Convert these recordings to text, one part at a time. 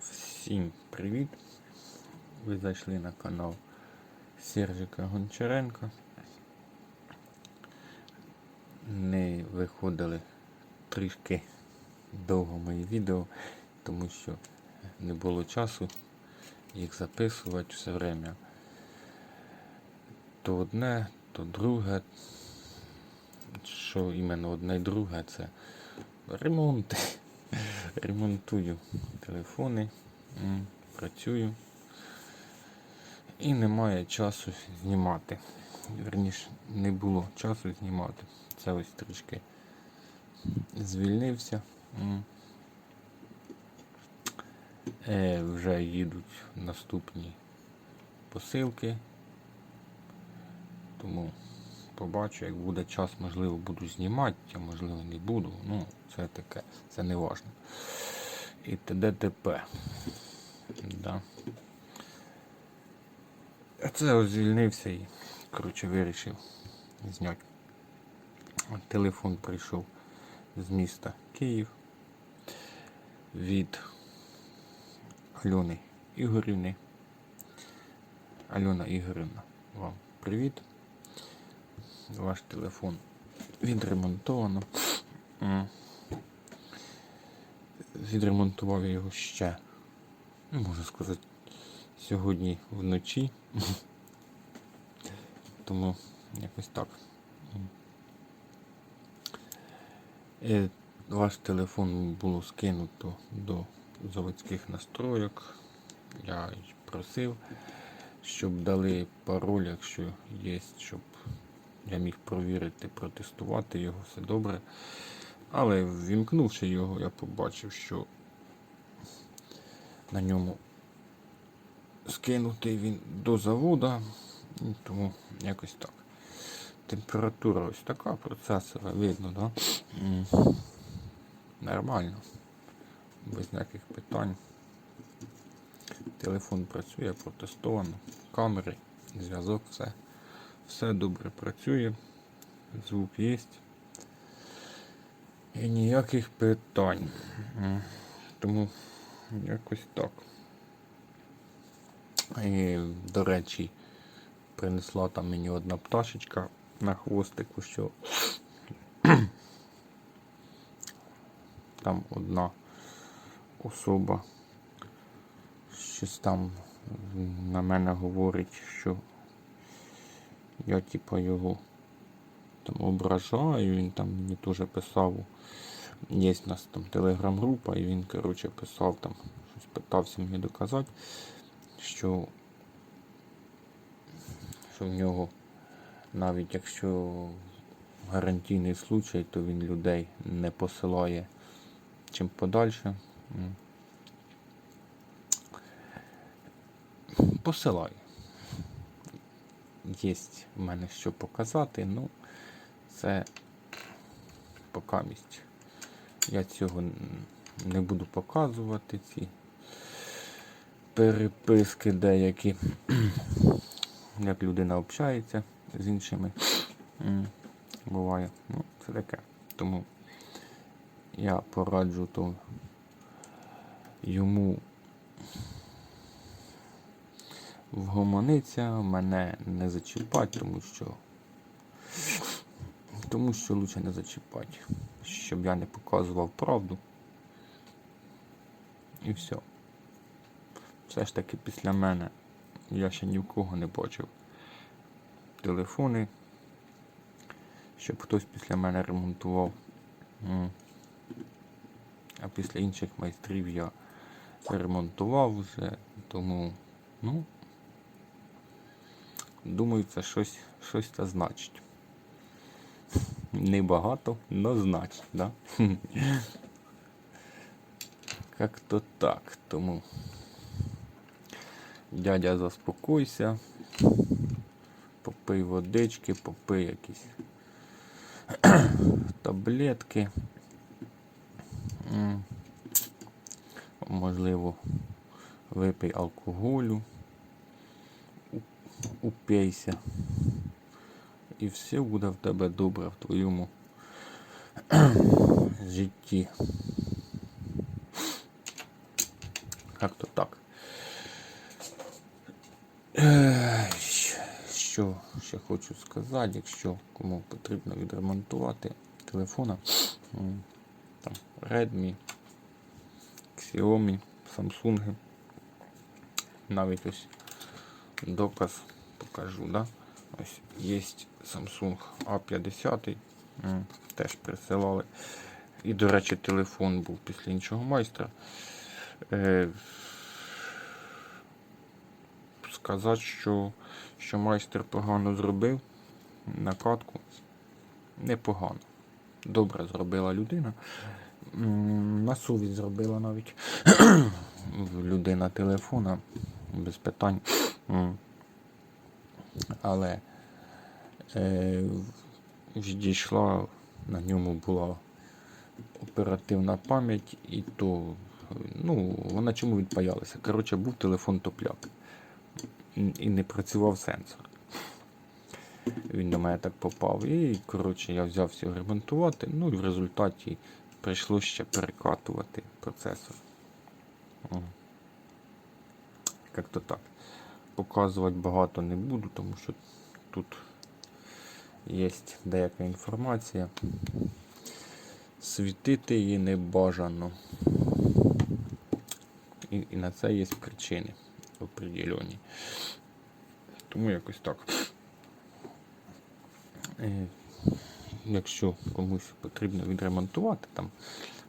Всім привіт! Ви зайшли на канал Сержика Гончаренка. Не виходили трішки довго мої відео, тому що не було часу їх записувати все время. То одне, то друге. Що іменно одне і друге це ремонти. Ремонтую телефони, працюю. І немає часу знімати. Верніше, не було часу знімати. Це ось трішки звільнився. Е, вже їдуть наступні посилки. Тому побачу, як буде час, можливо, буду знімати, а можливо не буду. Ну, це таке, це не важно. І т.д. т.п. Да. Це ось звільнився і, коротше, вирішив зняти. Телефон прийшов з міста Київ від Альони Ігорівни. Альона Ігорівна, вам привіт. Ваш телефон відремонтовано. Відремонтував я його ще, ну, можна сказати, сьогодні вночі. Тому якось так. Е, Ваш телефон було скинуто до заводських настройок. Я просив, щоб дали пароль, якщо є, щоб я міг провірити, протестувати його, все добре. Але вімкнувши його, я побачив, що на ньому скинутий він до завода, тому якось так. Температура ось така, процесора видно, да? Нормально. Без ніяких питань. Телефон працює, протестовано, камери, зв'язок, все. Все добре працює, звук є. І ніяких питань. Тому якось так. І, до речі, принесла там мені одна пташечка на хвостику, що там одна особа щось там на мене говорить, що я типа його там ображаю, він там мені теж писав. Є в нас там телеграм-група, і він, коротше, писав там, щось питався мені доказати, що, що в нього навіть якщо гарантійний случай, то він людей не посилає чим подальше. М. Є в мене що показати, ну це покамість. Я цього не буду показувати, ці переписки деякі, як людина общається з іншими. Буває. Ну, це таке. Тому я пораджу то йому вгомониться, мене не зачіпати, тому що тому що лучше не зачіпати, щоб я не показував правду. І все. Все ж таки після мене я ще ні в кого не бачив телефони, щоб хтось після мене ремонтував. А після інших майстрів я ремонтував вже, тому, ну, думаю, це щось, щось це значить. Небагато, но значить, да? Як то так, тому. Дядя, заспокойся, попий водички, попий якісь таблетки. Можливо, випий алкоголю, упейся. і все буде в тебе добре в твоєму житті. Як то так. Що ще хочу сказати, якщо кому потрібно відремонтувати телефона, там Redmi, Xiaomi, Samsung. Навіть ось доказ покажу, да? Ось є Samsung A50, теж присилали. І, до речі, телефон був після іншого майстра. Е, сказати, що, що майстер погано зробив накатку. Непогано. Добре зробила людина. На совість зробила навіть людина телефона без питань. Але е, відійшла, на ньому була оперативна пам'ять, і то ну, вона чому відпаялася? Коротше, був телефон топляк. І- не працював сенсор. Він до мене так попав. І, коротше, я взявся його ремонтувати. Ну і в результаті прийшлося ще перекатувати процесор. Як-то так. Показувати багато не буду, тому що тут є деяка інформація. Світити її не бажано. І, і на це є причини определені. Тому якось так. Е, Якщо комусь потрібно відремонтувати там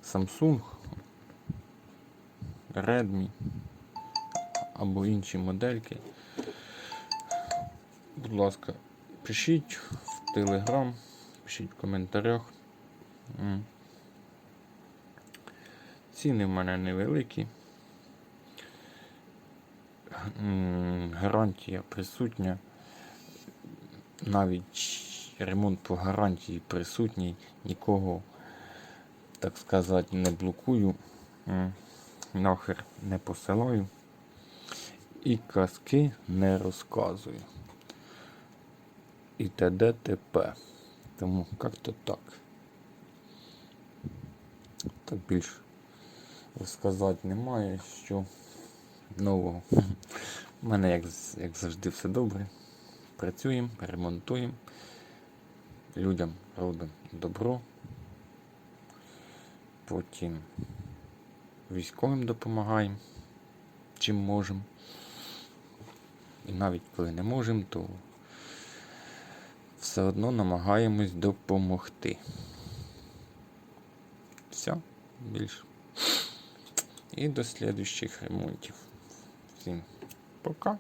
Samsung, Redmi або інші модельки, будь ласка, пишіть в Telegram, пишіть в коментарях. Ціни в мене невеликі. Гарантія присутня. Навіть ремонт по гарантії присутній. Нікого, так сказати, не блокую. Нахер не посилаю. І казки не розказую. І т.д. т.п. Тому як-то так. Так більш розказати немає, що нового. У мене, як, як завжди, все добре. Працюємо, ремонтуємо, людям робимо добро. Потім військовим допомагаємо, чим можемо. І навіть коли не можемо, то все одно намагаємось допомогти. Все, більше. І до слідуючих ремонтів. Всім пока.